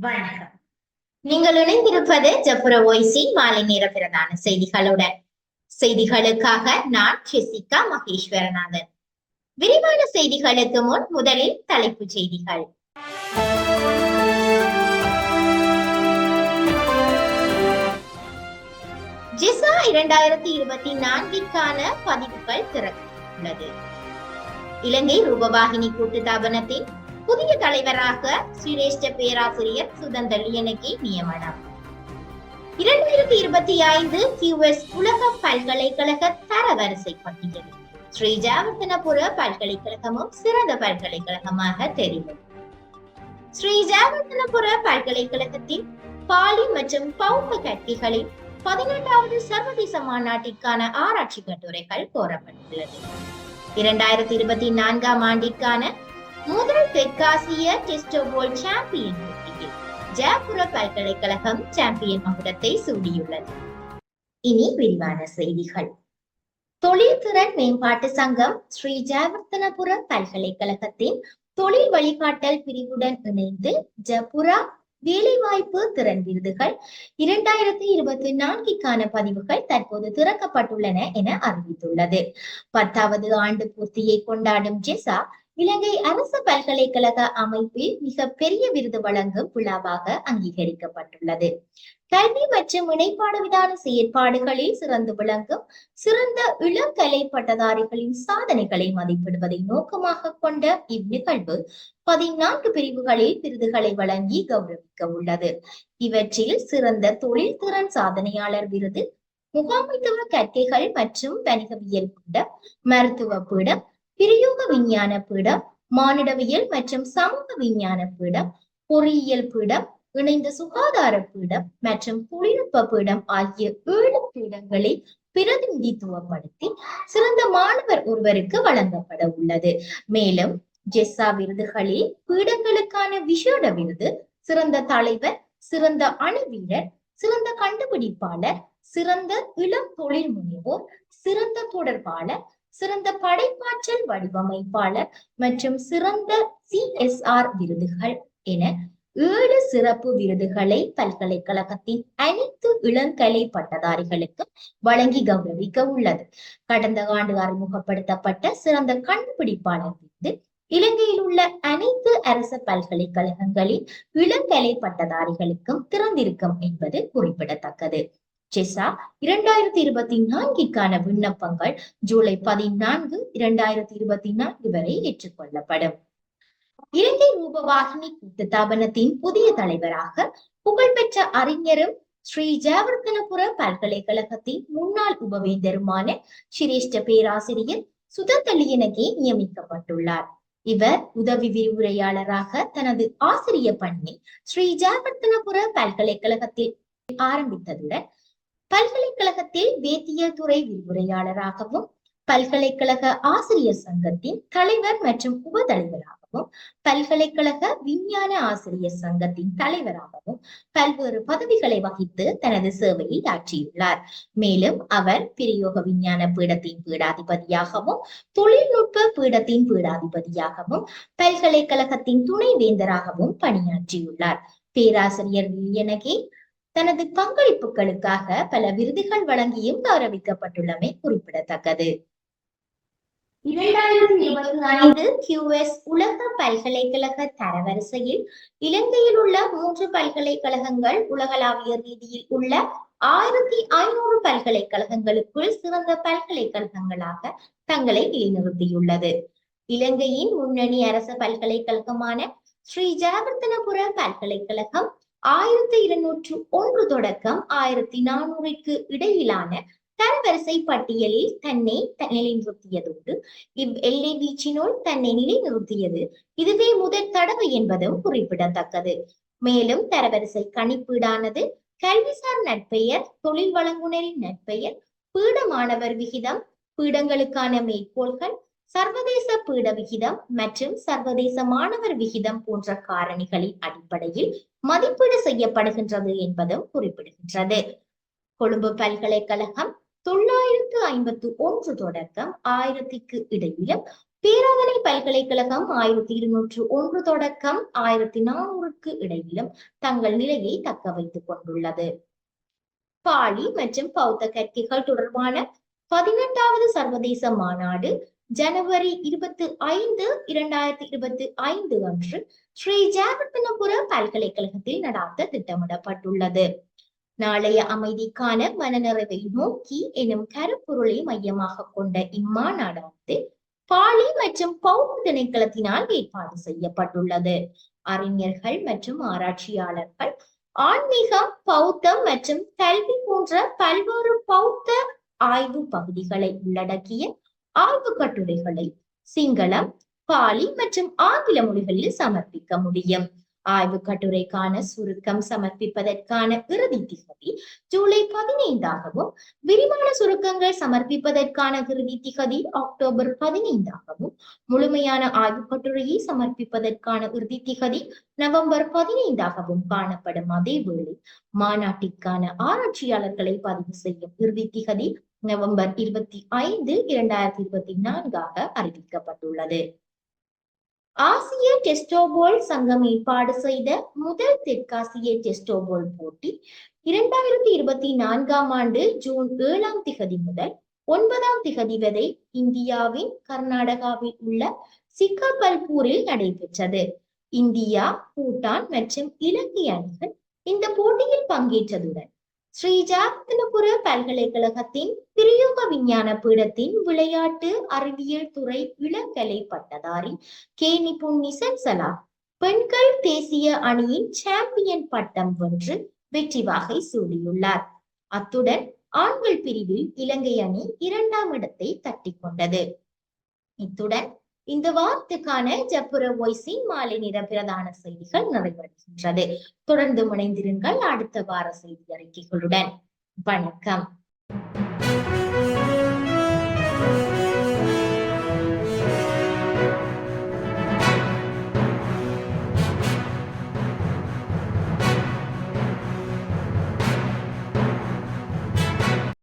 வணக்கம். நீங்கள் இணைந்திருப்பது ஜப்புர ஒய்சி மாலை நேர பிரதான செய்திகளுடன். செய்திகளுக்காக நான் ஜெசிகா மகேஸ்வரநாதன். விரிவான செய்திகளுக்கு முன் முதலில் தலைப்புச் செய்திகள். ஜிசா இரண்டாயிரத்தி இருபத்தி நான்கிற்கான பதிவுகள் திறக்கப்பட்டுள்ளது இலங்கை ரூபவாகினி கூட்டுத்தாபனத்தின் புதிய தலைவராக சிரேஷ்ட பேராசிரியர் சுதந்தர் லியனகி நியமனம். இரண்டாயிரத்தி இருபத்தி ஐந்து கியூஎஸ் உலக பல்கலைக்கழக தரவரிசை பட்டியல். ஸ்ரீஜாவர்த்தனபுர பல்கலைக்கழகமும் சிறந்த பல்கலைக்கழகமாக தெரிவு ஸ்ரீஜாவர்த்தனபுர பல்கலைக்கழகத்தின் பாலி மற்றும் பௌத்த கட்டிகளின் பதினெட்டாவது சர்வதேச மாநாட்டிற்கான ஆராய்ச்சி கட்டுரைகள் கோரப்பட்டுள்ளது. இரண்டாயிரத்தி இருபத்தி நான்காம் ஆண்டிற்கான முதல் தெற்காசிய டெஸ்டோபோல் சாம்பியன் போட்டியில் ஜெயபுர பல்கலைக்கழகம் சாம்பியன் மகுடத்தை சூடியுள்ளது. இனி விரிவான செய்திகள். தொழில்திறன் மேம்பாட்டு சங்கம் ஸ்ரீ ஜெயவர்த்தனபுர பல்கலைக்கழகத்தின் தொழில் வழிகாட்டல் பிரிவுடன் இணைந்து ஜபுரா வேலைவாய்ப்பு திறன் விருதுகள் இரண்டாயிரத்தி இருபத்தி நான்கிற்கான பதிவுகள் தற்போது திறக்கப்பட்டுள்ளன என அறிவித்துள்ளது. பத்தாவது ஆண்டு பூர்த்தியை கொண்டாடும் ஜெசா இலங்கை அரசு பல்கலைக்கழக அமைப்பில் மிக பெரிய விருது வழங்கும் விழாவாக அங்கீகரிக்கப்பட்டுள்ளது. கல்வி மற்றும் இணைப்பாடு விதான செயற்பாடுகளில் சிறந்து விளங்கும் சிறந்த இளங்கலை பட்டதாரிகளின் சாதனைகளை மதிப்பிடுவதை நோக்கமாக கொண்ட இந்நிகழ்வு பதினான்கு பிரிவுகளில் விருதுகளை வழங்கி கௌரவிக்க உள்ளது இவற்றில் சிறந்த தொழில்திறன் சாதனையாளர் விருது முகாமைத்துவ கற்கைகள் மற்றும் வணிகவியல் பீடம் மருத்துவ பீடம் பிரயோக விஞ்ஞான பீடம் மானிடவியல் மற்றும் சமூக விஞ்ஞான பீடம் பொறியியல் பீடம் இணைந்த சுகாதார பீடம் மற்றும் தொழில்நுட்ப பீடம் ஆகிய ஏழு பீடங்களை பிரதிநிதித்துவப்படுத்தி சிறந்த மாணவர் ஒருவருக்கு வழங்கப்பட உள்ளது. மேலும் ஜெஸ்ஸா விருதுகளில் பீடங்களுக்கான விஷேட விருது சிறந்த தலைவர் சிறந்த அணு வீரர் சிறந்த கண்டுபிடிப்பாளர் சிறந்த இளம் தொழில் முனைவோர் சிறந்த தொடர்பாளர் சிறந்த படைப்பாற்றல் வடிவமைப்பாளர் மற்றும் சிறந்த சிஎஸ்ஆர் விருதுகள் என ஏழு சிறப்பு விருதுகளை பல்கலைக்கழகத்தின் அனைத்து இளங்கலை பட்டதாரிகளுக்கு வழங்கி கௌரவிக்க உள்ளது. கடந்த ஆண்டு அறிமுகப்படுத்தப்பட்ட சிறந்த கண்டுபிடிப்பாளர் விருது இலங்கையில் உள்ள அனைத்து அரச பல்கலைக்கழகங்களின் இளங்கலை பட்டதாரிகளுக்கும் திறந்திருக்கும் என்பது குறிப்பிடத்தக்கது. செசா இரண்டாயிரத்தி இருபத்தி நான்கிற்கான விண்ணப்பங்கள் ஜூலை பதினான்கு இரண்டாயிரத்தி இருபத்தி நான்கு வரை ஏற்றுக்கொள்ளப்படும். இலங்கை ரூபவாகினி கூட்டுத்தாபனத்தின் புதிய தலைவராக புகழ்பெற்ற அறிஞரும் ஸ்ரீ ஜெயவர்தனபுர பல்கலைக்கழகத்தின் முன்னாள் உபவேந்தருமான சிரேஷ்ட பேராசிரியர் சுதந்தலியனகே நியமிக்கப்பட்டுள்ளார். இவர் உதவி விரிவுரையாளராக தனது ஆசிரிய பணியை ஸ்ரீ ஜெயவர்தனபுர பல்கலைக்கழகத்தில் ஆரம்பித்ததுடன் பல்கலைக்கழகத்தில் வேதியியல் துறை விரிவுரையாளராகவும் பல்கலைக்கழக ஆசிரியர் சங்கத்தின் தலைவர் மற்றும் உப தலைவராகவும் பல்கலைக்கழக விஞ்ஞான ஆசிரியர் சங்கத்தின் தலைவராகவும் பல்வேறு பதவிகளை வகித்து தனது சேவையை ஆற்றியுள்ளார். மேலும் அவர் பிரயோக விஞ்ஞான பீடத்தின் பீடாதிபதியாகவும் தொழில்நுட்ப பீடத்தின் பீடாதிபதியாகவும் பல்கலைக்கழகத்தின் துணை வேந்தராகவும் பணியாற்றியுள்ளார். பேராசிரியர் வில்லியனகே தனது பங்களிப்புகளுக்காக பல விருதுகள் வழங்கியும் கௌரவிக்கப்பட்டுள்ளமை குறிப்பிடத்தக்கது. இரண்டாயிரத்தி இருபத்தி ஐந்து கியூஎஸ் உலக பல்கலைக்கழக தரவரிசையில் இலங்கையில் உள்ள மூன்று பல்கலைக்கழகங்கள் உலகளாவிய ரீதியில் உள்ள ஆயிரத்தி ஐநூறு பல்கலைக்கழகங்களுக்குள் சிறந்த பல்கலைக்கழகங்களாக தங்களை நிலைநிறுத்தியுள்ளது. இலங்கையின் முன்னணி அரசு பல்கலைக்கழகமான ஸ்ரீ ஜாகர்த்தனபுர பல்கலைக்கழகம் ஆயிரத்தி இருநூற்று ஒன்று தொடக்கம் ஆயிரத்தி நானூறுக்கு இடையிலான தரவரிசை பட்டியலில் தன்னை நிலைநிறுத்தியதோடு இவ் எல்லை வீச்சினுள் தன்னை நிலைநிறுத்தியது. இதுவே முதல் தடவை என்பதும் குறிப்பிடத்தக்கது. மேலும் தரவரிசை கணிப்பீடானது கல்விசார் நட்பெயர் தொழில் வழங்குனரின் நட்பெயர் பீட மாணவர் விகிதம் பீடங்களுக்கான மேற்கோள்கள் சர்வதேச பீட விகிதம் மற்றும் சர்வதேச மாணவர் விகிதம் போன்ற காரணிகளின் அடிப்படையில் மதிப்பீடு செய்யப்படுகின்றது என்பதும் குறிப்பிடுகின்றது. கொழும்பு பல்கலைக்கழகம் தொள்ளாயிரத்து ஐம்பத்து ஒன்று தொடக்கம் ஆயிரத்திற்கு இடையிலும் பேராதனை பல்கலைக்கழகம் ஆயிரத்தி இருநூற்று ஒன்று தொடக்கம் ஆயிரத்தி நானூறுக்கு இடையிலும் தங்கள் நிலையை தக்க வைத்துக் கொண்டுள்ளது. பாலி மற்றும் பௌத்த கற்கைகள் தொடர்பான பதினெட்டாவது சர்வதேச மாநாடு ஜனவரி இருபத்தி ஐந்து இரண்டாயிரத்தி இருபத்தி ஐந்து அன்று ஸ்ரீ ஜெயவர்த்தனபுர பல்கலைக்கழகத்தில் நடாத்த திட்டமிடப்பட்டுள்ளது. நாளைய அமைதிக்கான மனநிறைவை நோக்கி எனும் கருப்பொருளை மையமாக கொண்ட இம்மாநாடானது பாலி மற்றும் பௌத்த திணைக்களத்தினால் ஏற்பாடு செய்யப்பட்டுள்ளது. அறிஞர்கள் மற்றும் ஆராய்ச்சியாளர்கள் ஆன்மீகம் பௌத்தம் மற்றும் கல்வி போன்ற பல்வேறு பௌத்த ஆய்வு பகுதிகளை உள்ளடக்கிய ஆய்வு கட்டுரைகளை சிங்களம் பாலி மற்றும் ஆங்கில மொழிகளில் சமர்ப்பிக்க முடியும். ஆய்வு கட்டுரைக்கான சுருக்கம் சமர்ப்பிப்பதற்கான இறுதி திகதி ஜூலை பதினைந்தாகவும் விரிவான சுருக்கங்கள் சமர்ப்பிப்பதற்கான இறுதி திகதி அக்டோபர் பதினைந்தாகவும் முழுமையான ஆய்வு கட்டுரையை சமர்ப்பிப்பதற்கான இறுதி திகதி நவம்பர் பதினைந்தாகவும் காணப்படும். அதே வேளை மாநாட்டிற்கான ஆராய்ச்சியாளர்களை பதிவு செய்யும் இறுதி திகதி நவம்பர் இருபத்தி ஐந்து இரண்டாயிரத்தி இருபத்தி நான்காக அறிவிக்கப்பட்டுள்ளது. ஆசிய டெஸ்டோபோல் சங்கம் ஏற்பாடு செய்த முதல் தெற்காசிய டெஸ்டோபோல் போட்டி இரண்டாயிரத்தி இருபத்தி நான்காம் ஆண்டு ஜூன் ஏழாம் திகதி முதல் ஒன்பதாம் திகதி வரை இந்தியாவின் கர்நாடகாவில் உள்ள சிக்கபல்பூரில் நடைபெற்றது. இந்தியா பூட்டான் மற்றும் இலங்கை அணிகள் இந்த போட்டியில் பங்கேற்றதுடன் ஸ்ரீ ஜாகத்தனபுர பல்கலைக்கழகத்தின் பிரயோக விஞ்ஞான பீடத்தின் விளையாட்டு அறிவியல் துறை இளங்கலை பட்டதாரி கே நிபுன் நிசன் சலா பெண்கள் தேசிய அணியின் சாம்பியன் பட்டம் வென்று வெற்றி வாகை சூடியுள்ளார். அத்துடன் ஆண்கள் பிரிவில் இலங்கை அணி இரண்டாம் இடத்தை தட்டி கொண்டது இத்துடன் இந்த வாரத்துக்கான ஜப்புர வாய்ஸின் மாலை நிற பிரதான செய்திகள் நிறைவடைகின்றது. தொடர்ந்து முனைந்திருங்கள் அடுத்த வார செய்தி அறிக்கைகளுடன். வணக்கம்.